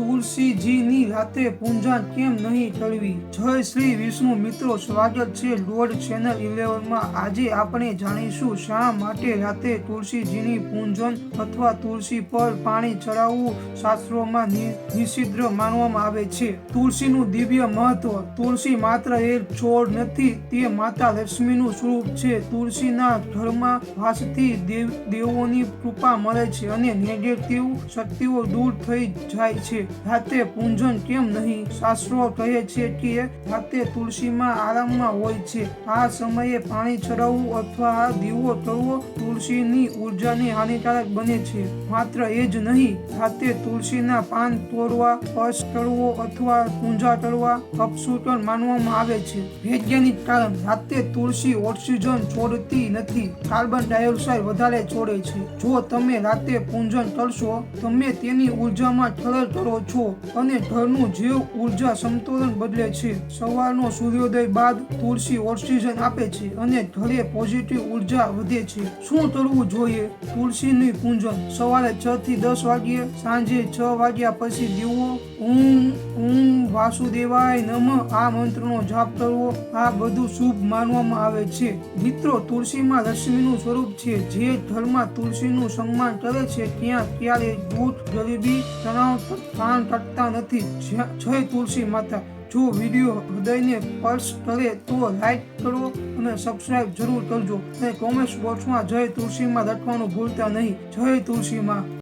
તુલસીજીની રાતે પૂંજા કેમ નહીં ટળવી? જય શ્રી વિષ્ણુ મિત્રો, સ્વાગત છે લોર્ડ ચેનલ ઇલેવનમાં. આજે આપણે જાણીશું શા માટે રાતે તુલસીજીની પૂંજન અથવા તુલસી પર પાણી ચડાવવું શાસ્ત્રોમાં નિષિદ્ધ માનવામાં આવે છે. તુલસીનું દિવ્ય મહત્વ. તુલસી માત્ર એક છોડ નથી, તે માતા લક્ષ્મીનું સ્વરૂપ છે. તુલસીના ઘરમાં વાસથી દેવ, દેવોની કૃપા મળે છે અને નેગેટિવ શક્તિઓ દૂર થઈ જાય છે. રાતે પૂંજન કેમ નહીં? શાસ્ત્રો કહે છે કે રાતે તુલસીમાં આરામમાં હોય છે. આ સમયે પાણી ચડાવવું અથવા દીવો કરવો તુલસીની ઉર્જાને હાનિકારક બને છે. માત્ર એ જ નહીં રાતે તુલસીના પાન તોડવા સ્પર્શ કરવો અથવા પૂંજા કરવા અપસૂટન માનવામાં આવે છે. વૈજ્ઞાનિક કારણ રાતે તુલસી ઓક્સિજન છોડતી નથી. કાર્બન ડાયોક્સાઇડ વધારે છોડે છે. જો તમે રાતે પૂંજન કરશો તમે તેની ઉર્જામાં ઠલલ કરો છો અને ઘરનું જીવ ઊર્જા સંતુલન બદલે છે. સવારનો સૂર્યોદય બાદ તુલસી ઓક્સિજન આપે છે અને ઘરે પોઝિટિવ ઊર્જા વધે છે. શું કરવું જોઈએ? તુલસીની પૂંજન. સવારે છ થી દસ વાગ્યે, સાંજે છ વાગ્યા પછી દીવો. ઊંઘ ઊંઘ વાસુદેવાય નમ. આ મંત્રનો જાપ કરવો, આ બધું શુભ માનવામાં આવે છે. મિત્રો, તુલસીમાં લક્ષ્મીનું સ્વરૂપ છે. જે ઘરમાં તુલસીનું સન્માન કરે છે, ત્યાં ક્યારે દૂધ ગરીબી, તણાવ કાન ટકતા નથી. જય તુલસી માતા. જો વીડિયો હૃદયને સ્પર્શ કરે તો લાઈક કરો અને સબસ્ક્રાઇબ જરૂર કરજો. અને કોમેન્ટ બોક્સમાં જય તુલસીમાં લખવાનું ભૂલતા નહીં. જય તુલસીમાં